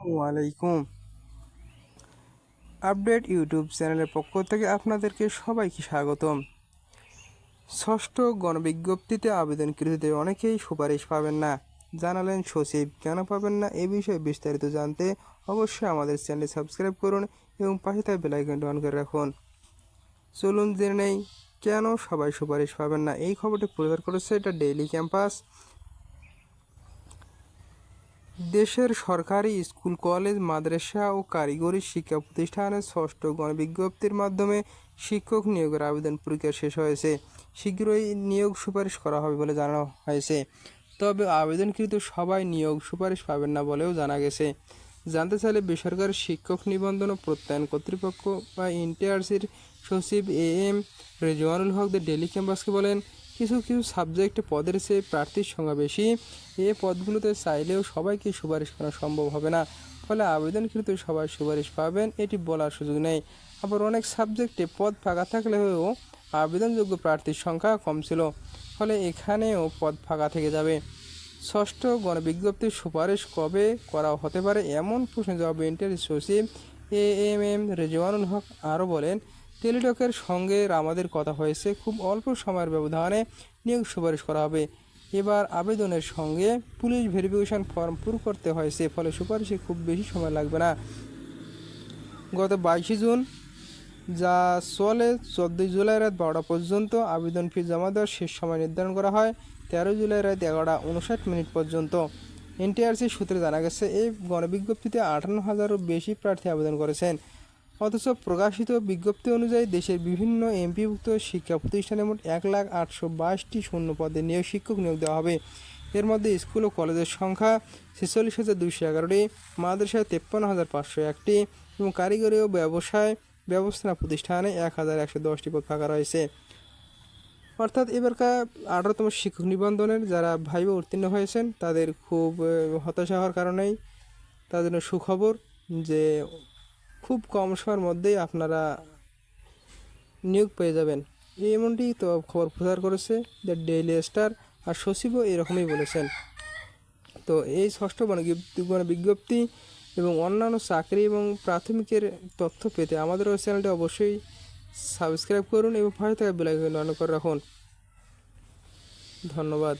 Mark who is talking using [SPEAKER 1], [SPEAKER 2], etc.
[SPEAKER 1] আসসালামু আলাইকুম। Update YouTube চ্যানেলের পক্ষ থেকে আপনাদেরকে সবাইকে স্বাগতম। ষষ্ঠ গণবিজ্ঞপ্তিতে আবেদনকৃতদের অনেকেই সুপারিশ পাবেন না। জানালেন সচিব, কেন পাবেন না এ বিষয়ে বিস্তারিত জানতে অবশ্যই আমাদের চ্যানেল সাবস্ক্রাইব করুন এবং পাশে থাকা বেলাইকনটি অন করে রাখুন। চলুন জেনে নেই, কেন সবাই সুপারিশ পাবেন না? এই খবরটি প্রচার করেছে এটা ডেইলি ক্যাম্পাস দেশের সরকারি স্কুল, কলেজ, মাদ্রাসা ও কারিগরি শিক্ষা প্রতিষ্ঠানের ষষ্ঠ গণবিজ্ঞপ্তির মাধ্যমে শিক্ষক নিয়োগের আবেদন প্রক্রিয়া শেষ হয়েছে। শীঘ্রই নিয়োগ সুপারিশ করা হবে বলে জানানো হয়েছে। তবে আবেদনকৃত সবাই নিয়োগ সুপারিশ পাবেন না বলেও জানা গেছে। জানতে চাইলে বেসরকারি শিক্ষক নিবন্ধন ও প্রত্যয়ন কর্তৃপক্ষ বা ইন্টিআরসির সচিব A M Rezwanul Haque Daily ক্যাম্পাসকে বলেন কিছু কিছু সাবজেক্টে পদের চেয়ে প্রার্থীর সংখ্যা বেশি। এ পদগুলোতে চাইলেও সবাইকে সুপারিশ করা সম্ভব হবে না। ফলে আবেদনকৃত সবাই সুপারিশ পাবেন, এটি বলার সুযোগ নেই। আবার অনেক সাবজেক্টে পদ ফাঁকা থাকলেও আবেদনযোগ্য প্রার্থীর সংখ্যা কম ছিল। ফলে এখানেও পদ ফাঁকা থেকে যাবে। ষষ্ঠ গণবিজ্ঞপ্তির সুপারিশ কবে করা হতে পারে এমন প্রশ্নের জবাবে ইন্টার সচিব A M M Rezwanul Haque আরও বলেন টেলিটকের সঙ্গে আমাদের কথা হয়েছে। খুব অল্প সময়ের ব্যবধানে নিয়োগ সুপারিশ করা হবে। এবার আবেদনের সঙ্গে পুলিশ ভেরিফিকেশন ফর্ম পুরো করতে হয়েছে, ফলে সুপারিশে খুব বেশি সময় লাগবে না। গত বাইশে জুন যা চলে চোদ্দোই জুলাই রাত বারোটা পর্যন্ত আবেদন ফি জমা দেওয়ার শেষ সময় নির্ধারণ করা হয় তেরো জুলাই রাত এগারোটা উনষাট মিনিট পর্যন্ত। এনটিআরসি সূত্রে জানা গেছে, এই গণবিজ্ঞপ্তিতে আটান্ন হাজারও বেশি প্রার্থী আবেদন করেছেন। অথচ প্রকাশিত বিজ্ঞপ্তি অনুযায়ী দেশের বিভিন্ন এমপিভুক্ত শিক্ষা প্রতিষ্ঠানে মোট এক লাখ আটশো বাইশটি শূন্য পদে নিয়োগ শিক্ষক নিয়োগ দেওয়া হবে। এর মধ্যে স্কুল ও কলেজের সংখ্যা ছেচল্লিশ হাজার দুশো এগারোটি, মাদ্রাসায় তেপ্পান্ন হাজার পাঁচশো একটি এবং কারিগরি ও ব্যবসায় ব্যবস্থাপনা প্রতিষ্ঠানে এক হাজার একশো দশটি পদ ফাঁকা রয়েছে। অর্থাৎ এবারকার আঠারোতম শিক্ষক নিবন্ধনের যারা ভাইবা উত্তীর্ণ হয়েছেন, তাদের খুব হতাশা হওয়ার কারণেই তাদের সুখবর যে খুব কম সময়ের মধ্যেই আপনারা নিয়োগ পেয়ে যাবেন। এমনটি তো খবর প্রচার করেছে দ্য ডেইলি স্টার আর সচিবও এরকমই বলেছেন। তো এই ষষ্ঠ বিজ্ঞপ্তি এবং অন্যান্য চাকরি এবং প্রাথমিকের তথ্য পেতে আমাদের ওই চ্যানেলটি অবশ্যই সাবস্ক্রাইব করুন এবং পাশে থাকা বেলাইকন অন করে রাখুন। ধন্যবাদ।